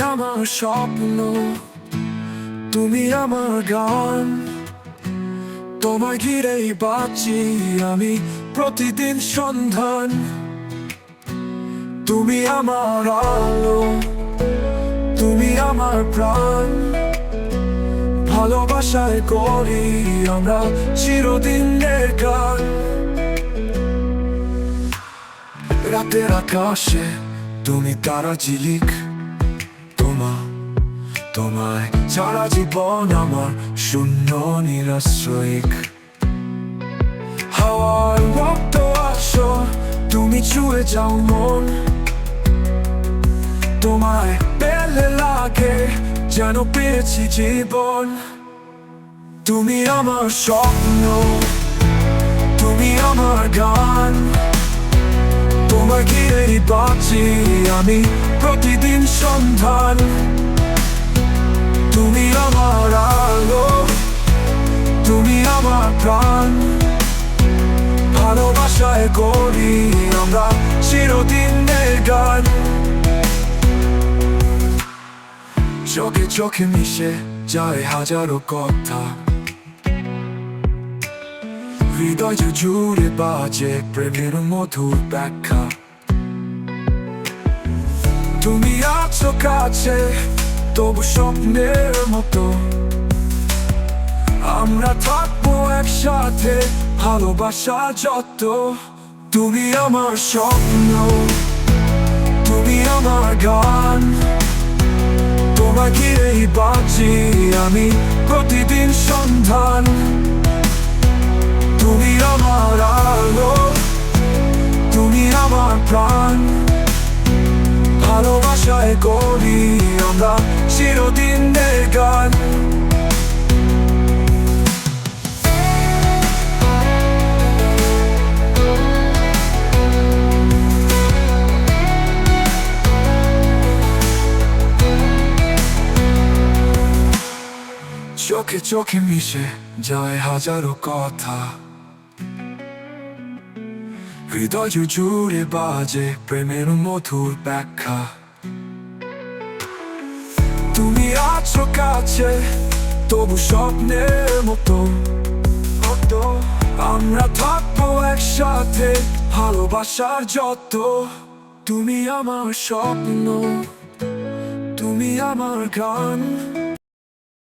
আমার স্বপ্ন, তুমি আমার গান। তোমায় ঘিরেই বাঁচি আমি প্রতিদিন সন্ধান। তুমি আমার আলো, তুমি আমার প্রাণ। ভালোবাসায় করি আমরা চিরদিনের গান। রাতের আকাশে তুমি তারা তোমা তোমায় সারা জীবন আমার শূন্য নিরাশ্রয়িক। হাওয়ার রক্ত আসো তুমি ছুঁয়ে যাও মন। তোমায় পেলে লাগে, যেন পেয়েছি জীবন। তুমি আমার স্বপ্ন, তুমি আমার গান। তোমার ঘিরেই বাঁচি আমি প্রতিদিন সন্ধান। তুমি আমার প্রাণ। ভালোবাসায় করি আমরা চিরদিনের গান। চোখে চোখে মিশে যায় হাজারো কথা। হৃদয় জুড়ে বাজে প্রেমের মধুর ব্যাখ্যা। তুমি আছো কাছে, তবু স্বপ্নের মতো। আমরা থাকব একসাথে, ভালোবাসা যত। তুমি আমার স্বপ্ন, তুমি আমার গান। তোমাকে এই বাঁচি আমি প্রতিদিন সন্ধান। তুমি আমার আলো, তুমি আমার প্রাণ। ভালোবাসায় করি চোখে চোখে মিশে যায় হাজারো কথা। হৃদয় জুড়ে বাজে প্রেমের মধুর ব্যাখ্যা। তুমি আছো কাছে, তবু স্বপ্নের মতো। আমরা থাকব একসাথে, ভালোবাসার যত। তুমি আমার স্বপ্ন, তুমি আমার গান।